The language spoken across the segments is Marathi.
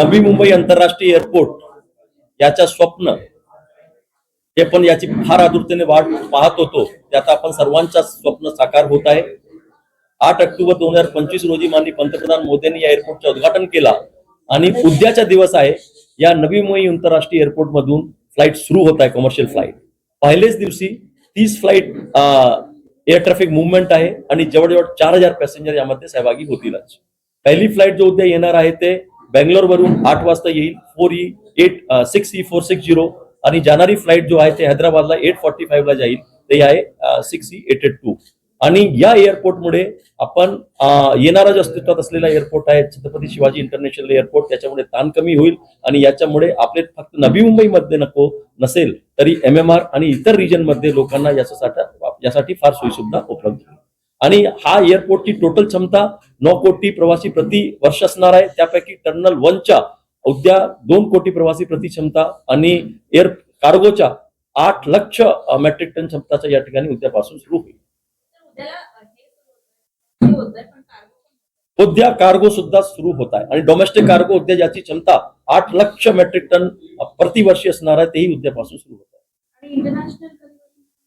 नवी मुंबई आंतरराष्ट्रीय एअरपोर्ट याच्या स्वप्न हे पण याची फार आतुरतेने वाट पाहत होतो. त्याचा आपण सर्वांच्या स्वप्न साकार होत आहे. आठ ऑक्टोबर दोन हजार पंचवीस रोजी माननीय पंतप्रधान मोदींनी या एअरपोर्टचे उद्घाटन केला. आणि उद्याचा दिवस आहे. या नवी मुंबई आंतरराष्ट्रीय एअरपोर्ट मधून फ्लाईट सुरू होत आहे कमर्शियल फ्लाईट पहिलेच दिवशी तीस फ्लाईट एअर ट्रॅफिक मुवमेंट आहे आणि जवळजवळ चार हजार पॅसेंजर यामध्ये सहभागी होतीलच. पहिली फ्लाईट जो उद्या येणार आहे ते बेंगलोर वरून आठ वाजता येईल. Four E eight six E four six zero. आणि जाणारी फ्लाईट जो आहे ते हैदराबादला एट फॉर्टी फाईव्ह ला जाईल. ते आहे six E eight eight two. आणि या एअरपोर्टमुळे आपण येणारा जो अस्तित्वात असलेला एअरपोर्ट आहे छत्रपती शिवाजी इंटरनॅशनल एअरपोर्ट त्याच्यामुळे ताण कमी होईल. आणि याच्यामुळे आपले फक्त नवी मुंबईमध्ये नको नसेल तरी एम एम आर आणि इतर रिजनमध्ये लोकांना साठा यासाठी फार सोयीसुविधा उपलब्ध होईल. आणि हा एअरपोर्टची टोटल क्षमता नऊ कोटी प्रवासी प्रति वर्ष असणार आहे. त्यापैकी टर्मिनल वनच्या उद्या दोन कोटी प्रवासी प्रति क्षमता आणि एअर कार्गोच्या आठ लक्ष मेट्रिक टन क्षमताच्या या ठिकाणी उद्यापासून सुरू होईल. उद्या कार्गो सुद्धा सुरू होत आहे. आणि डोमेस्टिक कार्गो उद्या ज्याची क्षमता आठ लक्ष मेट्रिक टन प्रतिवर्षी असणार आहे तेही उद्यापासून सुरू होत आहे.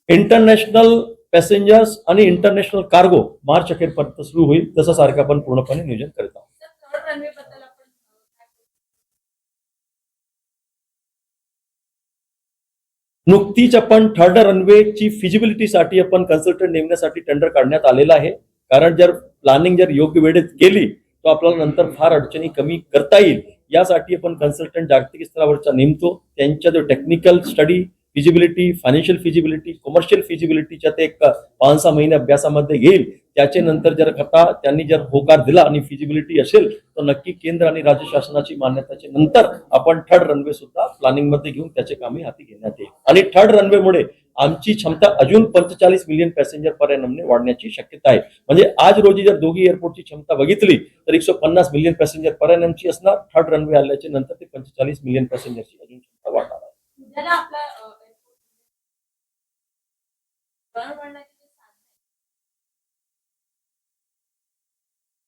इंटरनॅशनल पॅसेंजर्स आणि इंटरनॅशनल कार्गो मार्च अखेरपर्यंत सुरू होईल. तसं सारखं आपण पूर्णपणे नियोजन करत आहोत? नुकतीच आपण थर्ड रनवेची फिजिबिलिटीसाठी आपण कन्सल्टंट नेमण्यासाठी टेंडर काढण्यात आलेला आहे. कारण जर प्लॅनिंग जर योग्य वेळेत केली तर आपल्याला नंतर फार अडचणी कमी करता येईल. यासाठी आपण कन्सल्टंट जागतिक स्तरावरचा नेमतो. त्यांच्या जो technical study feasibility financial feasibility commercial फिजिबिलिटीच्या ते एक पाच सहा महिने अभ्यासामध्ये घेईल त्याचे नंतर जर आता त्यांनी जर होकार दिला आणि फिजिबिलिटी असेल तर नक्की केंद्र आणि राज्य शासनाची मान्यताचे नंतर आपण थर्ड रनवे सुद्धा प्लॅनिंगमध्ये घेऊन त्याचे कामे हाती घेण्यात येईल. आणि थर्ड रनवेमुळे आमची क्षमता अजून पंचेचाळीस मिलियन पॅसेंजर पर वाढण्याची शक्यता आहे. म्हणजे आज रोजी जर दोघी एअरपोर्टची क्षमता बघितली तर एकशे पन्नास मिलियन पॅसेंजर पर असणार. थर्ड रनवे आल्याच्यानंतर ते पंचेचाळीस मिलियन पॅसेंजरची अजून क्षमता वाढणार आहे उद्याला आपला अं, airport दळणवळणाची जी साधनं आहेत,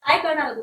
काय करणार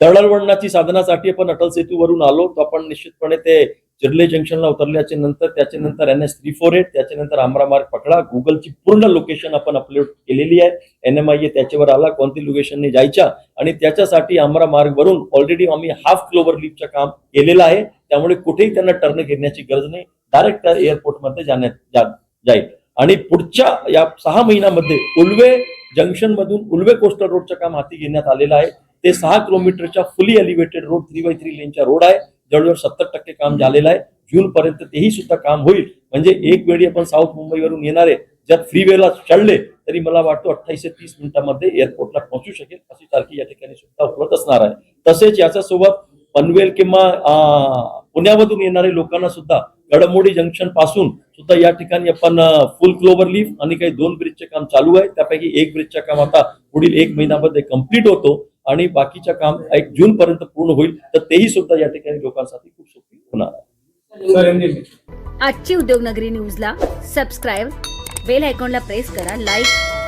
दळणवळणाची साधनासाठी आपण अटल सेतू वरून आलो तर आपण निश्चितपणे ते चिर्ले जंक्शनला उतरल्याच्या नंतर त्याच्यानंतर N S three four eight त्याच्यानंतर आमरा मार्ग पकडा गुगलची पूर्ण लोकेशन आपण अपलोड केलेली आहे. एन एम आय त्याच्यावर आला कोणती लोकेशनने जायच्या आणि त्याच्यासाठी आमरा मार्ग वरून ऑलरेडी आम्ही हाफ क्लोवर लिफ्टचं काम केलेलं आहे. त्यामुळे कुठेही त्यांना टर्न घेण्याची गरज नाही. डायरेक्ट एअरपोर्टमध्ये जाण्यात जा- जाईल. आणि पुढच्या या सहा महिन्यामध्ये उल्वे जंक्शन मधून उल्वे कोस्टल रोडचं काम हाती घेण्यात आलेलं आहे. ते सहा किलोमीटरच्या fully elevated road three by three लेनचा road आहे. जवळजवळ सत्तर टक्के काम झालेलं आहे. जून पर्यंत तेही सुद्धा काम होईल. म्हणजे एक वेळी आपण साऊथ मुंबईवरून येणारे जर फ्रीवेला चढले तरी मला वाटतं अठ्ठावीस ते तीस मिनिटांमध्ये एअरपोर्टला पोहोचू शकेल. अशी तारखी या ठिकाणी सुद्धा उपलब्ध असणार आहे. तसेच याच्यासोबत पनवेल किंवा पुण्यामधून येणारे लोकांना सुद्धा गडमोडी जंक्शनपासून सुद्धा या ठिकाणी आपण फुल क्लोवर लिफ्ट आणि काही दोन ब्रिजचे काम चालू आहे. त्यापैकी एक ब्रिजचं काम आता पुढील एक महिन्यामध्ये कंप्लीट होतो आणि बाकीचं काम एक जून पर्यंत पूर्ण होईल. तर तेही सुद्धा या ठिकाणी लोकांसाठी खूप सोपी होणार आहे. आजची उद्योगनगरी न्यूजला सबस्क्राईब बेल आयकॉनला प्रेस करा लाईक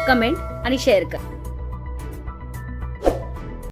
कमेंट आणि शेअर करा.